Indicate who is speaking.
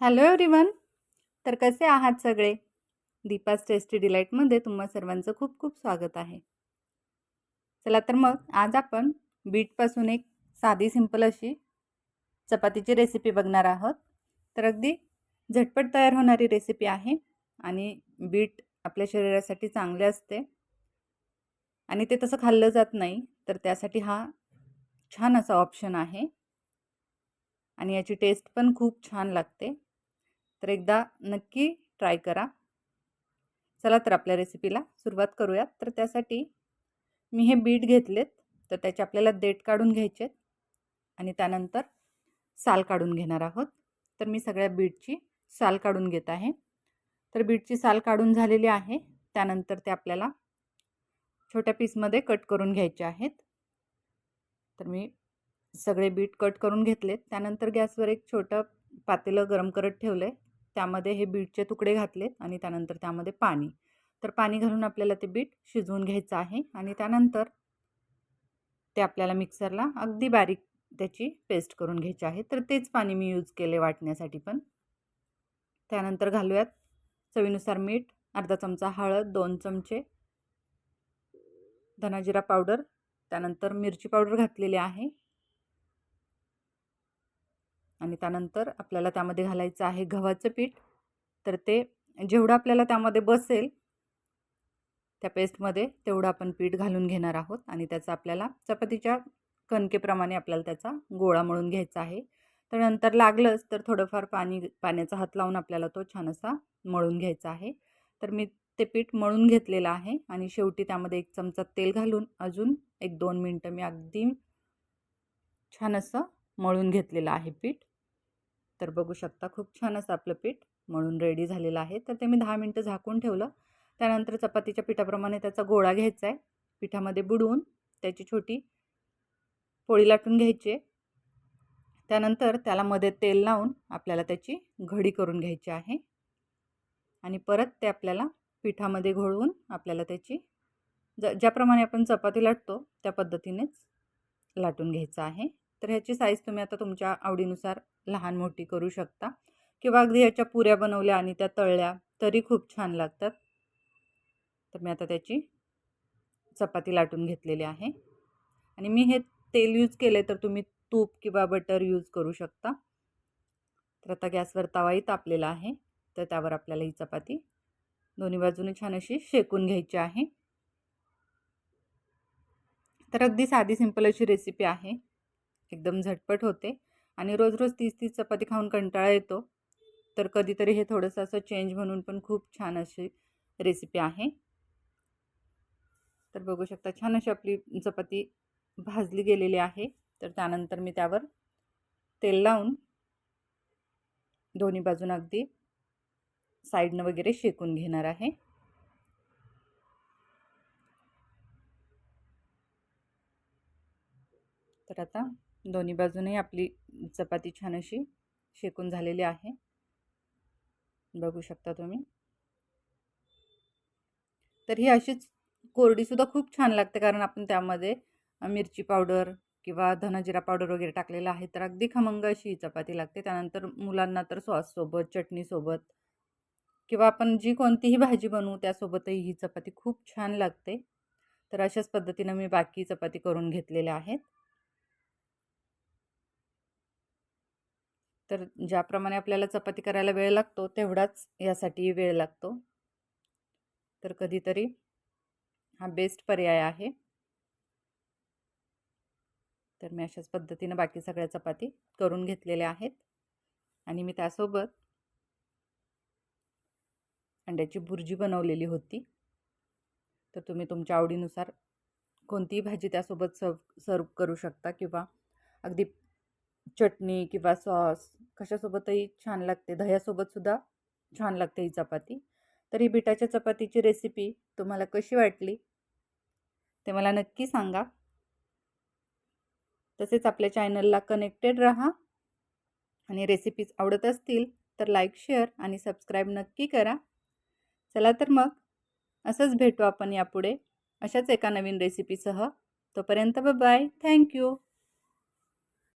Speaker 1: Hello everyone तर कसे आहात सगळे? दीपास टेस्टी डिलाईटमध्ये तुम्हा सर्वांचं खूप खूप स्वागत आहे. चला तर मग आज आपण बीटपासून एक साधी सिंपल अशी चपातीची रेसिपी बघणार आहोत. तर अगदी झटपट तयार होणारी रेसिपी आहे आणि बीट आपल्या शरीरासाठी चांगले असते. आणि ते तसं खाल्लं जात नाही तर त्यासाठी हा छान असा ऑप्शन आहे. आणि याची टेस्ट पण खूप छान लागते. तर एकदा नक्की ट्राय करा. चला तर आपल्या रेसिपीला सुरुवात करूयात. तर त्यासाठी मी हे बीट घेतलेत. तर त्याचे आपल्याला देठ काढून घ्यायचे आणि त्यानंतर साल काढून घेणार आहोत. तर मी सगळ्या बीटची साल काढून घेत आहे. तर बीटची साल काढून झालेली आहे. त्यानंतर ते आपल्याला छोट्या पीसमध्ये कट करून घ्यायचे आहेत. तर मी सगळे बीट कट करून घेतलेत. त्यानंतर गॅसवर एक छोटं पातेलं गरम करत ठेवलं आहे त्यामध्ये हे बीटचे तुकडे घातलेत आणि त्यानंतर त्यामध्ये पाणी. तर पाणी घालून आपल्याला ते बीट शिजवून घ्यायचं आहे आणि त्यानंतर ते आपल्याला मिक्सरला अगदी बारीक त्याची पेस्ट करून घ्यायची आहे. तर तेच पाणी मी यूज केले वाटण्यासाठी पण. त्यानंतर घालूयात चवीनुसार मीठ अर्धा चमचा हळद दोन चमचे धनाजिरा पावडर त्यानंतर मिरची पावडर घातलेली आहे. आणि त्यानंतर आपल्याला त्यामध्ये घालायचं आहे गव्हाचं पीठ. तर ते जेवढं आपल्याला त्यामध्ये बसेल त्या पेस्टमध्ये तेवढं आपण पीठ घालून घेणार आहोत आणि त्याचा आपल्याला चपातीच्या कणकेप्रमाणे आपल्याला त्याचा गोळा मळून घ्यायचा आहे. तर नंतर लागलंच तर थोडंफार पाणी पाण्याचा हात लावून आपल्याला तो छान असा मळून घ्यायचा आहे. तर मी ते पीठ मळून घेतलेलं आहे आणि शेवटी त्यामध्ये एक चमचा तेल घालून अजून एक दोन मिनटं मी अगदी छान असं मळून घेतलेलं आहे पीठ. तर बघू शकता खूप छान असं आपलं पीठ म्हणून रेडी झालेलं आहे. तर ते मी दहा मिनटं झाकून ठेवलं. त्यानंतर चपातीच्या पिठाप्रमाणे त्याचा गोळा घ्यायचा आहे. पिठामध्ये बुडवून त्याची छोटी पोळी लाटून घ्यायची त्यानंतर त्याला मध्ये तेल लावून आपल्याला त्याची घडी करून घ्यायची आहे. आणि परत ते आपल्याला पिठामध्ये घोळवून आपल्याला त्याची ज ज्याप्रमाणे आपण चपाती लाटतो त्या पद्धतीनेच लाटून घ्यायचं आहे. तर ह्याची साईज तुम्ही आता तुमच्या आवडीनुसार लहान मोठी करू शकता. किंवा अगदी ह्याच्या पुऱ्या बनवल्या आणि त्या तळल्या तरी खूप छान लागतात. तर मी आता त्याची चपाती लाटून घेतलेली आहे. आणि मी हे तेल यूज केले तर तुम्ही तूप किंवा बटर यूज करू शकता. तर आता गॅसवर तवाही तापलेला आहे. तर त्यावर आपल्याला ही चपाती दोन्ही बाजूने छान अशी शेकून घ्यायची आहे. तर अगदी साधी सिंपल अशी रेसिपी आहे. एकदम झटपट होते आणि रोज रोज तीस तीस चपाती खाऊन कंटाळा येतो. तर कधीतरी हे थोडंसं असं चेंज म्हणून पण खूप छान अशी रेसिपी आहे. तर बघू शकता छान अशी आपली चपाती भाजली गेलेली आहे. तर त्यानंतर मी त्यावर तेल लावून दोन्ही बाजून अगदी साईडनं वगैरे शेकून घेणार आहे. तर आता दोन्ही बाजूनही आपली चपाती छान अशी शेकून झालेली आहे. बघू शकता तुम्ही. तर ही अशीच कोरडीसुद्धा खूप छान लागते कारण आपण त्यामध्ये मिरची पावडर किंवा धनाजिरा पावडर वगैरे टाकलेला आहे तर अगदी खमंग अशी ही चपाती लागते. त्यानंतर मुलांना तर सॉससोबत चटणीसोबत किंवा आपण जी कोणतीही भाजी बनवू त्यासोबतही ही चपाती खूप छान लागते. तर अशाच पद्धतीनं मी बाकी चपाती करून घेतलेल्या आहेत. तर ज्याप्रमाणे आपल्याला चपाती करायला वेळ लागतो तेवढाच यासाठी वेळ लागतो. तर कधीतरी हा बेस्ट पर्याय आहे. तर मी अशाच पद्धतीनं बाकी सगळ्या चपाती करून घेतलेल्या आहेत. आणि मी त्यासोबत अंड्याची भुर्जी बनवलेली होती. तर तुम्ही तुमच्या आवडीनुसार कोणतीही भाजी त्यासोबत सर्व सर्व करू शकता किंवा अगदी चटणी किंवा सॉस कशासोबतही छान लागते दह्यासोबतसुद्धा छान लागते ही चपाती. तर ही बिटाच्या चपातीची रेसिपी तुम्हाला कशी वाटली? ते मला नक्की सांगा. तसेच आपल्या चॅनलला कनेक्टेड राहा आणि रेसिपीज आवडत असतील तर लाईक शेअर आणि सबस्क्राईब नक्की करा. चला तर मग असंच भेटू आपण यापुढे अशाच एका नवीन रेसिपीसह तोपर्यंत बाय थँक्यू